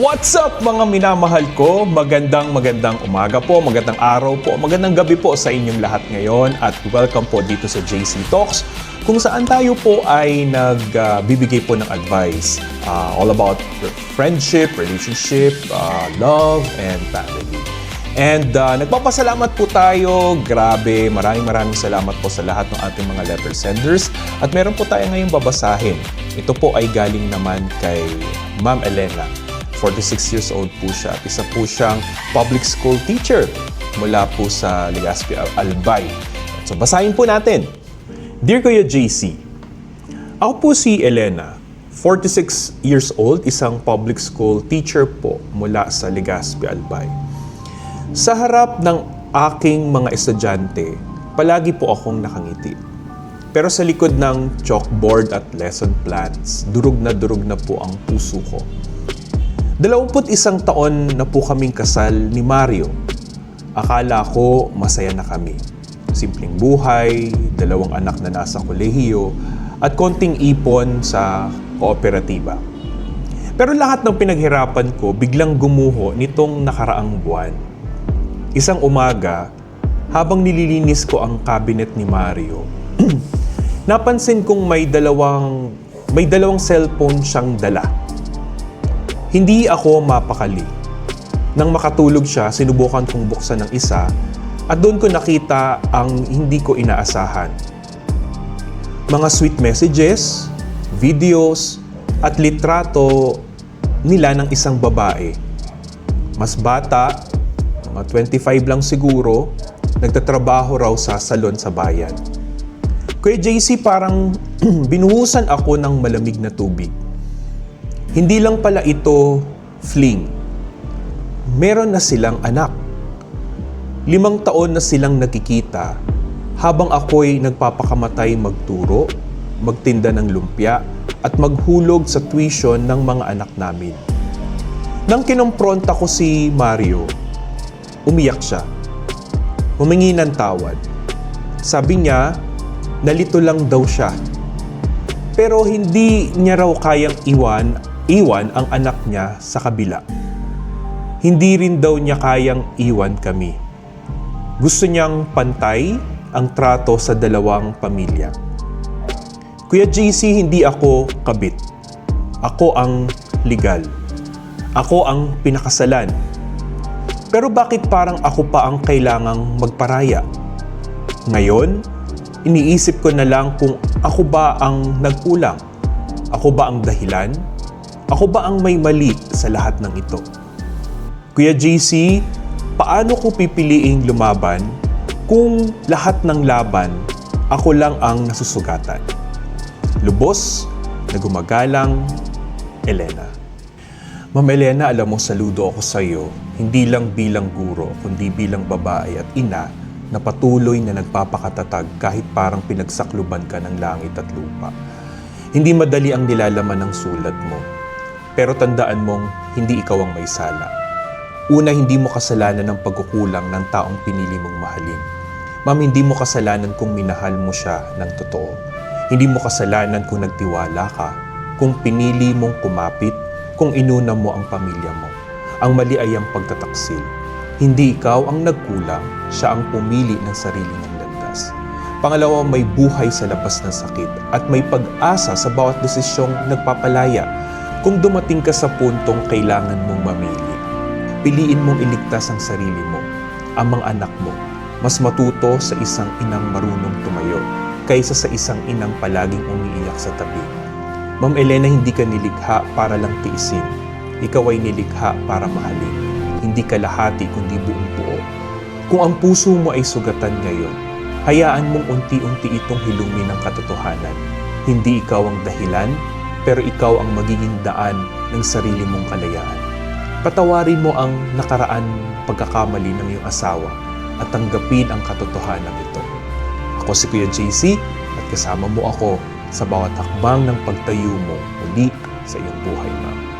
What's up mga minamahal ko? Magandang magandang umaga po, magandang araw po, magandang gabi po sa inyong lahat ngayon at welcome po dito sa JC Talks kung saan tayo po ay nagbibigay po ng advice uh, all about friendship, relationship, uh, love, and family. And uh, nagpapasalamat po tayo. Grabe, maraming maraming salamat po sa lahat ng ating mga letter senders. At meron po tayo ngayong babasahin. Ito po ay galing naman kay Ma'am Elena. 46 years old po siya. At Isa po siyang public school teacher mula po sa Legazpi Al- Albay. So basahin po natin. Dear Kuya JC, ako po si Elena, 46 years old, isang public school teacher po mula sa Legazpi Albay. Sa harap ng aking mga estudyante, palagi po akong nakangiti. Pero sa likod ng chalkboard at lesson plans, durog na durog na po ang puso ko. Dalawamput isang taon na po kaming kasal ni Mario. Akala ko masaya na kami. Simpleng buhay, dalawang anak na nasa kolehiyo, at konting ipon sa kooperatiba. Pero lahat ng pinaghirapan ko biglang gumuho nitong nakaraang buwan. Isang umaga, habang nililinis ko ang cabinet ni Mario, napansin kong may dalawang may dalawang cellphone siyang dala. Hindi ako mapakali. Nang makatulog siya, sinubukan kong buksan ng isa at doon ko nakita ang hindi ko inaasahan. Mga sweet messages, videos, at litrato nila ng isang babae. Mas bata, mga 25 lang siguro, nagtatrabaho raw sa salon sa bayan. Kuya JC, parang binuhusan ako ng malamig na tubig. Hindi lang pala ito fling. Meron na silang anak. Limang taon na silang nakikita habang ako'y nagpapakamatay magturo, magtinda ng lumpia, at maghulog sa tuition ng mga anak namin. Nang kinompronta ko si Mario, umiyak siya. Humingi ng tawad. Sabi niya, nalito lang daw siya. Pero hindi niya raw kayang iwan, iwan ang anak niya sa kabila. Hindi rin daw niya kayang iwan kami. Gusto niyang pantay ang trato sa dalawang pamilya. Kuya JC, hindi ako kabit. Ako ang legal. Ako ang pinakasalan. Pero bakit parang ako pa ang kailangang magparaya? Ngayon, iniisip ko na lang kung ako ba ang nagkulang? Ako ba ang dahilan? Ako ba ang may mali sa lahat ng ito? Kuya JC, paano ko pipiliing lumaban kung lahat ng laban ako lang ang nasusugatan? Lubos na gumagalang, Elena. Ma'am Elena, alam mo, saludo ako sa iyo, hindi lang bilang guro, kundi bilang babae at ina na patuloy na nagpapakatatag kahit parang pinagsakluban ka ng langit at lupa. Hindi madali ang nilalaman ng sulat mo, pero tandaan mong hindi ikaw ang may sala. Una, hindi mo kasalanan ng pagkukulang ng taong pinili mong mahalin. Ma'am, hindi mo kasalanan kung minahal mo siya ng totoo. Hindi mo kasalanan kung nagtiwala ka, kung pinili mong kumapit, kung inuna mo ang pamilya mo. Ang mali ay ang pagtataksil. Hindi ikaw ang nagkulang, siya ang pumili ng sarili niyang landas. Pangalawa, may buhay sa labas ng sakit at may pag-asa sa bawat desisyong nagpapalaya. Kung dumating ka sa puntong kailangan mong mamili, piliin mong iligtas ang sarili mo, ang mga anak mo. Mas matuto sa isang inang marunong tumayo kaysa sa isang inang palaging umiiyak sa tabi. Ma'am Elena, hindi ka nilikha para lang tiisin. Ikaw ay nilikha para mahalin. Hindi ka lahati kundi buong buo. Kung ang puso mo ay sugatan ngayon, hayaan mong unti-unti itong hilumin ng katotohanan. Hindi ikaw ang dahilan, pero ikaw ang magiging daan ng sarili mong kalayaan. Patawarin mo ang nakaraan pagkakamali ng iyong asawa at tanggapin ang katotohanan ito. Ako si Kuya JC at kasama mo ako sa bawat hakbang ng pagtayo mo muli sa iyong buhay, ma'am.